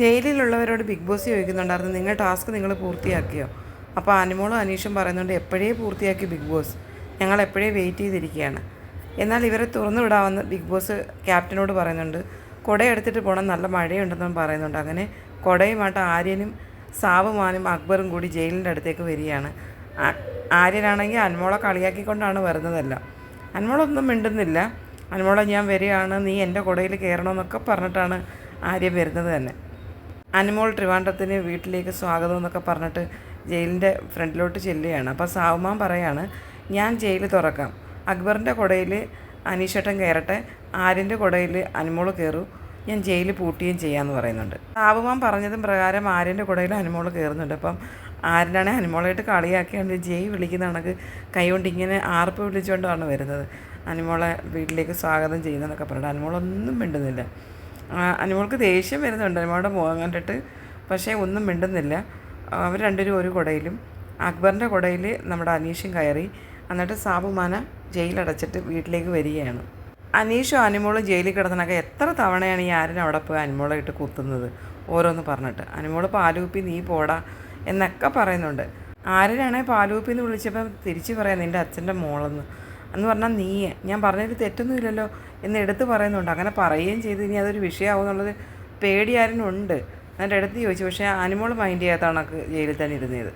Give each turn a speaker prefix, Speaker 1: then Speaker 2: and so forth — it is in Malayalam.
Speaker 1: ജയിലിലുള്ളവരോട് ബിഗ് ബോസ് ചോദിക്കുന്നുണ്ടായിരുന്നു നിങ്ങൾ ടാസ്ക് നിങ്ങൾ പൂർത്തിയാക്കിയോ? അപ്പോൾ അനുമോളും അനീഷും പറയുന്നുണ്ട് എപ്പോഴേ പൂർത്തിയാക്കി ബിഗ് ബോസ് ഞങ്ങൾ എപ്പോഴേ വെയിറ്റ് ചെയ്തിരിക്കുകയാണ് എന്നാൽ ഇവരെ തുറന്നു വിടാമെന്ന് ബിഗ് ബോസ് ക്യാപ്റ്റനോട് പറയുന്നുണ്ട് കുട എടുത്തിട്ട് പോകണം നല്ല മഴയുണ്ടെന്നും പറയുന്നുണ്ട്. അങ്ങനെ കുടയുമായിട്ട് ആര്യനും സാവുമാനും അക്ബറും കൂടി ജയിലിന്റെ അടുത്തേക്ക് വരികയാണ്. ആര്യനാണെങ്കിൽ അന്മോളെ കളിയാക്കിക്കൊണ്ടാണ് വരുന്നതല്ല. അന്മോളൊന്നും മിണ്ടുന്നില്ല. അന്മോളെ ഞാൻ വരികയാണ് നീ എന്റെ കുടയിൽ കയറണമെന്നൊക്കെ പറഞ്ഞിട്ടാണ് ആര്യ വരുന്നത് തന്നെ. അനിമോൾ ട്രിവാൻഡ്രത്തിന് വീട്ടിലേക്ക് സ്വാഗതം എന്നൊക്കെ പറഞ്ഞിട്ട് ജയിലിന്റെ ഫ്രണ്ടിലോട്ട് ചെല്ലുകയാണ്. അപ്പോൾ സാവുമാൻ പറയാണ് ഞാൻ ജയിൽ തുറക്കാം. അക്ബറിന്റെ കുടയിൽ അനീഷേട്ടൻ കയറട്ടെ. ആര്യന്റെ കുടയിൽ അനിമോൾ കയറും. ഞാൻ ജയിൽ പൂട്ടുകയും ചെയ്യാമെന്ന് പറയുന്നുണ്ട്. സാവുമാൻ പറഞ്ഞതും പ്രകാരം ആര്യന്റെ കുടയിൽ അനിമോൾ കയറുന്നുണ്ട്. അപ്പം ആര്യനാണെ അനിമോളായിട്ട് കളിയാക്കിയാണ് ജയ് വിളിക്കുന്ന കണക്ക് കൈകൊണ്ട് ഇങ്ങനെ ആർപ്പ് വിളിച്ചുകൊണ്ടാണ് വരുന്നത്. അനിമോളെ വീട്ടിലേക്ക് സ്വാഗതം ചെയ്യുന്നതെന്നൊക്കെ പറഞ്ഞിട്ട് അനിമോളൊന്നും മിണ്ടുന്നില്ല. അനുമോൾക്ക് ദേഷ്യം വരുന്നുണ്ട്. അനുമോളുടെ മുഖം കണ്ടിട്ട്. പക്ഷേ ഒന്നും മിണ്ടുന്നില്ല. അവർ രണ്ടുപേരും ഒരു കുടയിലും അക്ബറിന്റെ കുടയിൽ നമ്മുടെ അനീഷും കയറി. എന്നിട്ട് സാബുമാന ജയിലടച്ചിട്ട് വീട്ടിലേക്ക് വരികയാണ്. അനീഷും അനുമോളും ജയിലിൽ കിടന്നൊക്കെ എത്ര തവണയാണ് ഈ ആരും അവിടെ പോയി അനുമോളെ ഇട്ട് കുത്തുന്നത്? ഓരോന്ന് പറഞ്ഞിട്ട്. അനുമോൾ പാലൂപ്പി നീ പോടാ എന്നൊക്കെ പറയുന്നുണ്ട്. ആര്യനാണെങ്കിൽ പാലൂപ്പി എന്ന് തിരിച്ച് പറയാം നിന്റെ അച്ഛന്റെ മോളെന്ന്. എന്ന് പറഞ്ഞാൽ നീ ഞാൻ പറഞ്ഞതിൽ തെറ്റൊന്നുമില്ലല്ലോ എന്ന് എടുത്ത് പറയുന്നുണ്ട്. അങ്ങനെ പറയുകയും ചെയ്ത്. ഇനി അതൊരു വിഷയമാവും എന്നുള്ളത് പേടി ആരിനുണ്ട് എന്നിട്ട് എടുത്ത് ചോദിച്ചു. പക്ഷേ അനിമോൾ മൈൻഡ് ചെയ്യാത്ത കണക്ക് ജയിലിൽ തന്നെ ഇരുന്നത്.